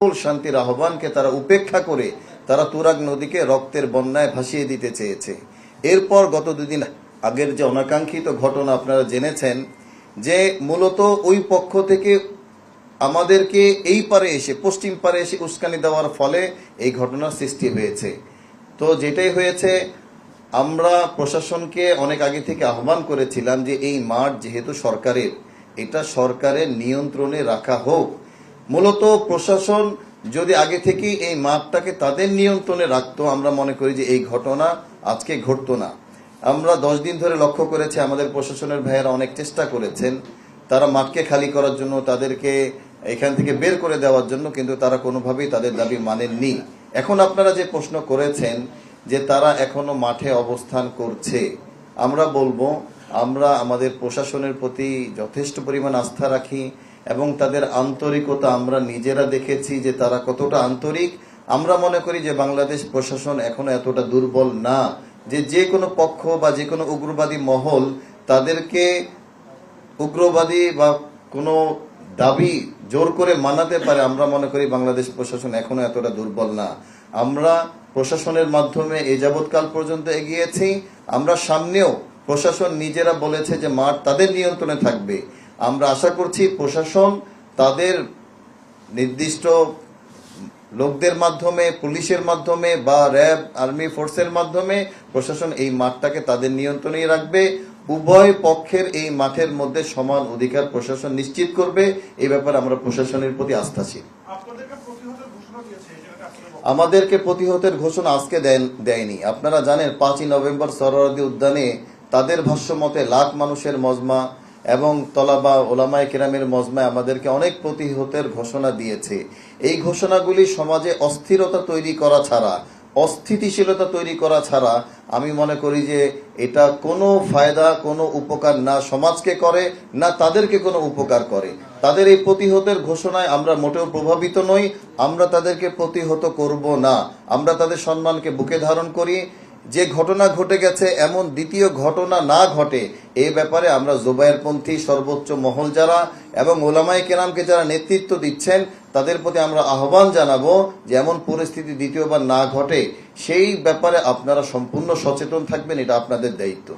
শান্তির আহ্বানকে তারা উপেক্ষা করে তারা তুরাগ নদীকে রক্তের বন্যায় ভাসিয়ে দিতে চেয়েছে। এরপর গত দুদিন আগের যে অনাকাঙ্ক্ষিত ঘটনা আপনারা জেনেছেন, যে মূলত ওই পক্ষ থেকে আমাদেরকে এই পারে এসে, পশ্চিম পারে এসে উস্কানি দেওয়ার ফলে এই ঘটনার সৃষ্টি হয়েছে। তো যেটাই হয়েছে, আমরা প্রশাসনকে অনেক আগে থেকে আহ্বান করেছিলাম যে এই মাঠ যেহেতু সরকারের, এটা সরকারের নিয়ন্ত্রণে রাখা হোক। মূলত প্রশাসন যদি আগে থেকেই এই মাঠটাকে তাদের নিয়ন্ত্রণে রাখতো, আমরা মনে করি যে এই ঘটনা আজকে ঘটতো না। আমরা দশ দিন ধরে লক্ষ্য করেছি, আমাদের প্রশাসনের ভাইয়েরা অনেক চেষ্টা করেছেন। তারা মাঠকে খালি করার জন্য, তাদেরকে এখান থেকে বের করে দেওয়ার জন্য, কিন্তু তারা কোনোভাবেই তাদের দাবি মানেননি। এখন আপনারা যে প্রশ্ন করেছেন যে তারা এখনও মাঠে অবস্থান করছে, আমরা বলব, আমরা আমাদের প্রশাসনের প্রতি যথেষ্ট পরিমাণ আস্থা রাখি এবং তাদের আন্তরিকতা আমরা নিজেরা দেখেছি যে তারা কতটা আন্তরিক। আমরা মনে করি যে বাংলাদেশ প্রশাসন এখনও এতটা দুর্বল না, যে যে কোনো পক্ষ বা যে কোনো উগ্রবাদী মহল তাদেরকে উগ্রবাদী বা কোনো দাবি জোর করে মানাতে পারে, আমরা মনে করি বাংলাদেশ প্রশাসন এখনও এতটা দুর্বল না। আমরা প্রশাসনের মাধ্যমে এ যাবৎকাল পর্যন্ত এগিয়েছি। আমরা সামনেও প্রশাসন নিজেরা বলেছে যে মাঠ তাদের নিয়ন্ত্রণে থাকবে। আমরা আশা করছি প্রশাসন তাদের নির্দিষ্ট লোকদের মাধ্যমে পুলিশের মাধ্যমে বা র্যাব আর্মি ফোর্সের মাধ্যমে প্রশাসন এই মাঠটাকে তাদের নিয়ন্ত্রণেই রাখবে। উভয় পক্ষের এই মাঠের মধ্যে সমান অধিকার প্রশাসন নিশ্চিত করবে। এই ব্যাপারে আমরা প্রশাসনের প্রতি আস্থাশীল। আমাদেরকে প্রতিহতের ঘোষণা আজকে দেয়নি। আপনারা জানেন পাঁচই নভেম্বর সরোয়ারদী উদ্যানে তাদের ভাষ্য মতে লাখ মানুষের মজমা এবং তলাবা ওলামায় কেরামের মজমায় আমাদেরকে অনেক প্রতিহতের ঘোষণা দিয়েছে। এই ঘোষণাগুলি সমাজে অস্থিরতা তৈরি করা ছাড়া, অস্থিতিশীলতা তৈরি করা ছাড়া আমি মনে করি যে এটা কোনো ফায়দা, কোনো উপকার না সমাজকে করে, না তাদেরকে কোনো উপকার করে। তাদের এই প্রতিহতের ঘোষণায় আমরা মোটেও প্রভাবিত নই, আমরা তাদেরকে প্রতিহত করব না। আমরা তাদের সম্মানকে বুকে ধারণ করি যে ঘটনা ঘটে গেছে এমন দ্বিতীয় ঘটনা না ঘটে এই ব্যাপারে আমরা জোবায়েরপন্থী সর্বোচ্চ মহল যারা এবং ওলামাই কেরামকে যারা নেতৃত্ব দিচ্ছেন তাদের প্রতি আমরা আহ্বান জানাব যে এমন পরিস্থিতি দ্বিতীয়বার না ঘটে সেই ব্যাপারে আপনারা সম্পূর্ণ সচেতন থাকবেন এটা আপনাদের দায়িত্ব।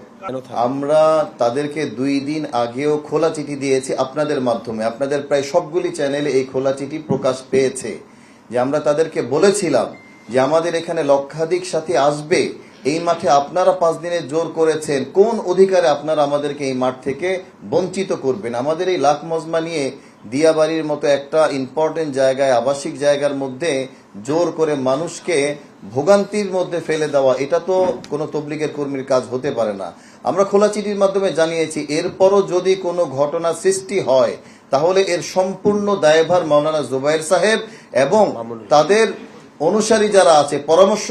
আমরা তাদেরকে দুই দিন আগেও খোলা চিঠি দিয়েছি আপনাদের মাধ্যমে আপনাদের প্রায় সবগুলি চ্যানেলে এই খোলা চিঠি প্রকাশ পেয়েছে। যে আমরা তাদেরকে বলেছিলাম যে আমাদের এখানে লক্ষাধিক সাথী আসবে এই মাঠে আপনারা পাঁচ দিনে জোর করেছেন কোন অধিকারে আপনারা আমাদেরকে এই মাঠ থেকে বঞ্চিত করবেন? আমাদের এই লাখ মজমা নিয়ে দিয়াবাড়ির মতো একটা ইম্পর্টেন্ট জায়গায় আবাসিক জায়গার মধ্যে জোর করে মানুষকে ভোগান্তির মধ্যে ফেলে দেওয়া এটা তো কোনো তবলিগের কর্মীর কাজ হতে পারে না। আমরা খোলা চিঠির মাধ্যমে জানিয়েছি এরপরও যদি কোনো ঘটনা সৃষ্টি হয় তাহলে এর সম্পূর্ণ দায়ভার মাওলানা জুবাইর সাহেব এবং তাদের অনুসারী যারা আছে পরামর্শ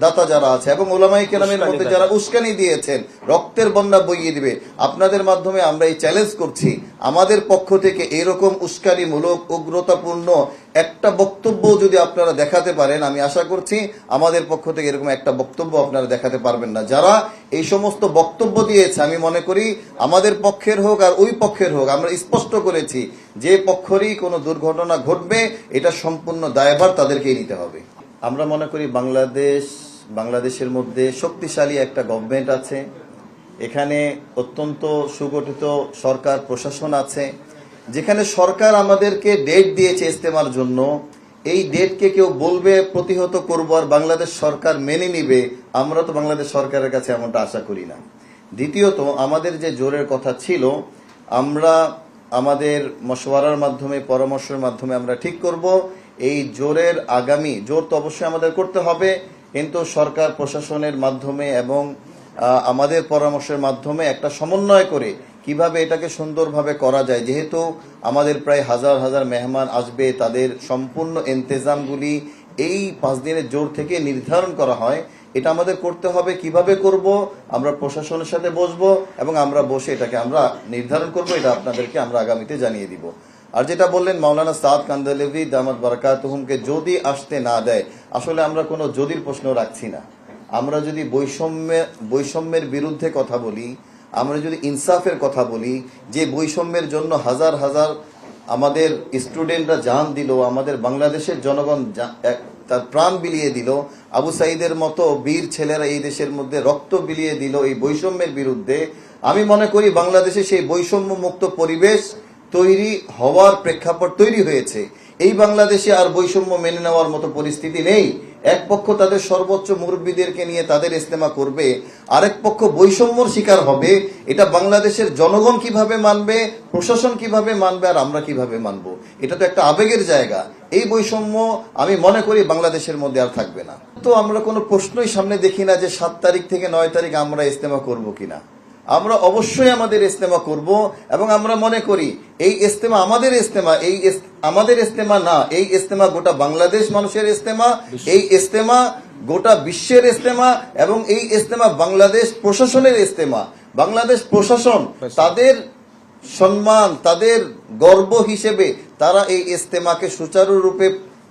দাতা যারা আছে এবং ওলামাই কেরামের মধ্যে যারা উস্কানি দিয়েছেন রক্তের বন্যা বইয়ে দিবে আপনাদের মাধ্যমে আমরা এই চ্যালেঞ্জ করছি। আমাদের পক্ষ থেকে এরকম উস্কানিমূলক উগ্রতাপূর্ণ একটা বক্তব্য যদি আপনারা দেখাতে পারেন, আমি আশা করছি আমাদের পক্ষ থেকে এরকম একটা বক্তব্য আপনারা দেখাতে পারবেন না। যারা এই সমস্ত বক্তব্য দিয়েছে, আমি মনে করি আমাদের পক্ষের হোক আর ওই পক্ষের হোক, আমরা স্পষ্ট করেছি যে পক্ষেরই কোনো দুর্ঘটনা ঘটবে, এটা সম্পূর্ণ দায়ভার তাদেরকেই নিতে হবে। আমরা মনে করি বাংলাদেশ, বাংলাদেশের মধ্যে শক্তিশালী একটা গভর্নমেন্ট আছে। এখানে অত্যন্ত সুগঠিত সরকার, প্রশাসন আছে। যেখানে সরকার আমাদেরকে ডেট দিয়েছে ইস্তেমার জন্য, এই ডেটকে কেউ বলবে, প্রতিহত করব আর বাংলাদেশ সরকার মেনে নিবে, আমরা তো বাংলাদেশ সরকারের কাছে এমনটা আশা করি না। দ্বিতীয়ত, আমাদের যে জোরের কথা ছিল, আমরা আমাদের মশওয়ারার মাধ্যমে, পরামর্শের মাধ্যমে আমরা ঠিক করব। এই জোরের আগামী, জোর তো অবশ্যই আমাদের করতে হবে, কিন্তু সরকার প্রশাসনের মাধ্যমে এবং আমাদের পরামর্শের মাধ্যমে একটা সমন্বয় করে কীভাবে এটাকে সুন্দরভাবে করা যায়? যেহেতু আমাদের প্রায় হাজার হাজার মেহমান আসবে, তাদের সম্পূর্ণ এন্তেজামগুলি এই পাঁচ দিনের জোর থেকে নির্ধারণ করা হয়। এটা আমাদের করতে হবে, কীভাবে করব, আমরা প্রশাসনের সাথে বসবো এবং আমরা বসে এটাকে আমরা নির্ধারণ করব, এটা আপনাদেরকে আমরা আগামীতে জানিয়ে দিব। আর যেটা বললেন মাওলানা সাদ কান্দালেভি দামাত বারাকাতুহুমকে যদি আসতে না দেয়, আসলে আমরা কোনো যদির প্রশ্ন রাখছি না। আমরা যদি বৈষম্যের বৈষম্যের বিরুদ্ধে কথা বলি আমরা যদি ইনসাফের কথা বলি, যে বৈষম্যের জন্য হাজার হাজার আমাদের স্টুডেন্টরা জান দিল, আমাদের বাংলাদেশের জনগণ তার প্রাণ বিলিয়ে দিল, আবু সাইদের মতো বীর ছেলেরা এই দেশের মধ্যে রক্ত বিলিয়ে দিল এই বৈষম্যের বিরুদ্ধে, আমি মনে করি বাংলাদেশে সেই বৈষম্য মুক্ত পরিবেশ তৈরি হওয়ার প্রেক্ষাপট তৈরি হয়েছে। এই বাংলাদেশে আর বৈষম্য মেনে নেওয়ার মতো পরিস্থিতি নেই। এক পক্ষ তাদের সর্বোচ্চ মুরব্বীদেরকে নিয়ে তাদের ইস্তেমা করবে, আরেক পক্ষ বৈষম্যর শিকার হবে, এটা বাংলাদেশের জনগণ কীভাবে মানবে, প্রশাসন কীভাবে মানবে আর আমরা কীভাবে মানব? এটা তো একটা আবেগের জায়গা। এই বৈষম্য আমি মনে করি বাংলাদেশের মধ্যে আর থাকবে না। তো আমরা কোনো প্রশ্নই সামনে দেখি না যে সাত তারিখ থেকে নয় তারিখ আমরা ইস্তেমা করব কিনা। আমরা অবশ্যই আমাদের ইস্তেমা করব এবং আমরা মনে করি এই ইস্তেমা আমাদের ইস্তেমা এই আমাদের ইস্তেমা না এই ইস্তেমা গোটা বাংলাদেশ মানুষের ইস্তেমা এই ইস্তেমা গোটা বিশ্বের ইস্তেমা এবং এই ইস্তেমা বাংলাদেশ প্রশাসনের ইস্তেমা বাংলাদেশ প্রশাসন তাদের সম্মান তাদের গর্ব হিসেবে তারা এই ইস্তেমাকে সুচারুরূপে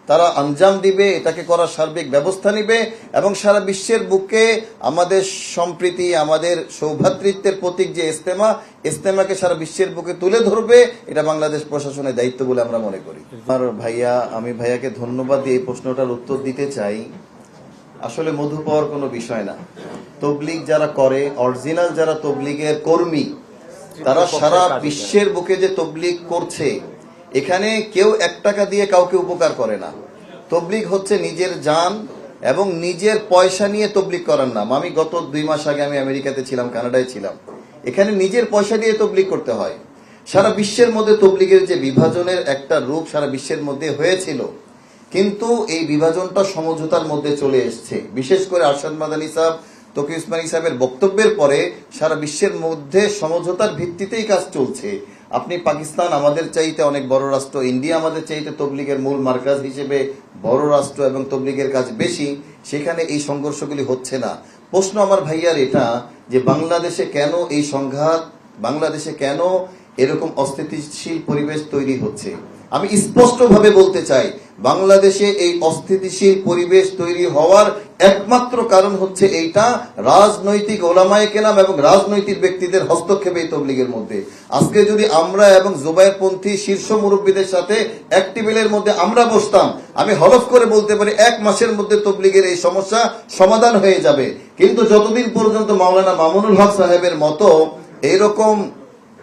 তারা আঞ্জাম দিবে এটাকে করার সার্বিক ব্যবস্থা নিবে এবং সারা বিশ্বের বুকে আমাদের সম্প্রীতি আমাদের সৌভ্রাতৃত্বের প্রতীক যে ইস্তেমা ইস্তেমাকে সারা বিশ্বের বুকে তুলে ধরবে এটা বাংলাদেশ প্রশাসনের দায়িত্ব বলে আমরা মনে করি। আমার ভাইয়া আমি ভাইয়াকে ধন্যবাদ দিয়ে এই প্রশ্নটার উত্তর দিতে চাই। আসলে মধু পাওয়ার কোনো বিষয় না। তবলিগ যারা করে অরিজিনাল যারা তবলিগের কর্মী তারা সারা বিশ্বের বুকে যে তবলিগ করছে এখানে কেউ এক টাকা দিয়ে কাউকে উপকার করে না। তবলিগ হচ্ছে নিজের জান এবং নিজের পয়সা নিয়ে তবলিগ করার নাম। আমি গত দুই মাস আগে আমি আমেরিকাতে ছিলাম, কানাডায় ছিলাম। এখানে নিজের পয়সা দিয়ে তবলিগ করতে হয়। সারা বিশ্বের মধ্যে তবলিগের যে বিভাজনের একটা রূপ সারা বিশ্বের মধ্যে হয়েছিল, কিন্তু এই বিভাজনটা সমঝোতার মধ্যে চলে এসছে। বিশেষ করে আরশাদ মাদানী সাহেব তকি উসমানী সাহেবের বক্তব্যের পরে সারা বিশ্বের মধ্যে সমঝোতার ভিত্তিতেই কাজ চলছে। আপনি পাকিস্তান আমাদের চাইতে অনেক বড় রাষ্ট্র, ইন্ডিয়া আমাদের চাইতে তবলিগের মূল মার্কাজ হিসেবে বড় রাষ্ট্র এবং তবলিগের কাজ বেশি, সেখানে এই সংঘর্ষগুলি হচ্ছে না। প্রশ্ন আমার ভাইয়ার এটা যে বাংলাদেশে কেন এই সংঘাত, বাংলাদেশে কেন এরকম অস্থিতিশীল পরিবেশ তৈরি হচ্ছে? আমি স্পষ্টভাবে বলতে চাই, বাংলাদেশে এই অস্থিতিশীল পরিবেশ তৈরি হওয়ার একমাত্র কারণ হচ্ছে এইটা রাজনৈতিক ওলামায় কেলাম এবং রাজনৈতিক ব্যক্তিদের হস্তক্ষেপ এই তবলিগের মধ্যে। আজকে যদি আমরা এবং জুবাইরপন্থী শীর্ষ মুরব্বীদের সাথে এক টেবিলের মধ্যে আমরা বসতাম, আমি হলফ করে বলতে পারি এক মাসের মধ্যে তবলিগের এই সমস্যা সমাধান হয়ে যাবে। কিন্তু যতদিন পর্যন্ত মাওলানা মামুনুল হক সাহেবের মতো এরকম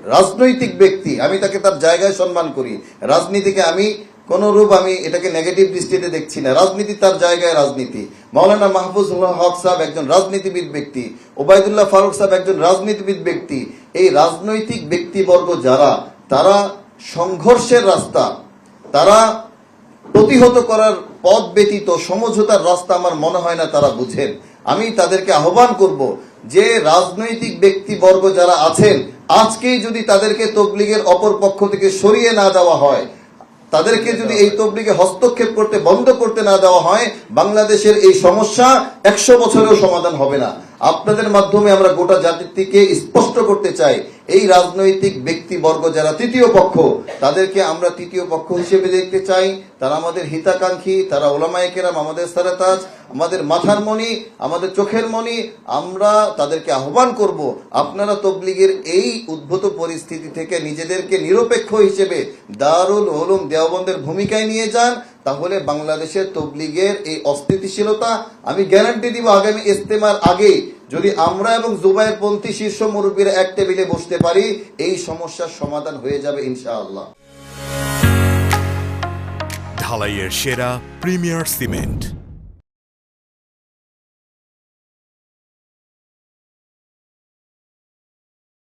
রাজনৈতিক ব্যক্তি, আমি তাকে তার জায়গায় সম্মান করি। রাজনীতিকে আমি কোন রূপ আমি এটাকে নেগেটিভ দৃষ্টিতে দেখছি না। রাজনীতি তার জায়গায় রাজনীতি। মাওলানা মাহফুজ হক সাহেব একজন রাজনীতিবিদ ব্যক্তি, ওবায়দুল্লাহ ফারুক সাহেব একজন রাজনীতিবিদ ব্যক্তি। এই রাজনৈতিক ব্যক্তিবর্গ যারা, তারা সংঘর্ষের রাস্তা, তারা প্রতিহত করার পথ ব্যতীত সমঝোতার রাস্তা আমার মনে হয় না তারা বুঝেন। আমি তাদেরকে আহ্বান করব যে রাজনৈতিক ব্যক্তিবর্গ যারা আছেন, আজকেই যদি তাদেরকে তবলিগের অপর পক্ষ থেকে সরিয়ে না দেওয়া হয়, তাদেরকে যদি এই তবলিগে হস্তক্ষেপ করতে বন্ধ করতে না দেওয়া হয়, বাংলাদেশের এই সমস্যা একশো বছরেও সমাধান হবে না। আপনাদের মাধ্যমে আমরা গোটা জাতির থেকে স্পষ্ট করতে চাই এই রাজনৈতিক ব্যক্তিবর্গ যারা তৃতীয় পক্ষ, তাদেরকে আমরা তৃতীয় পক্ষ হিসেবে দেখতে চাই। তারা আমাদের হিতাকাঙ্ক্ষী, তারা ওলামায়ে কেরাম, আমাদের সারাতাজ, আমাদের মাথার মণি, আমাদের চোখের মণি, আমরা তাদেরকে আহ্বান করব, আপনারা তবলিগের এই উদ্ভূত পরিস্থিতি থেকে নিজেদেরকে নিরপেক্ষ হিসেবে দারুল ওলুম দেওবন্দের ভূমিকায় নিয়ে যান, তাহলে বাংলাদেশের তবলিগের এই অস্থিতিশীলতা আমি গ্যারান্টি দিব আগামী ইস্তেমার আগে। যদি আমরা এবং জুবাইর পন্থী শীর্ষ মুরব্বীরা এক টেবিলে বসতে পারি, এই সমস্যার সমাধান হয়ে যাবে ইনশাআল্লাহ। ঢালাইয়ের সেরা প্রিমিয়ার সিমেন্ট।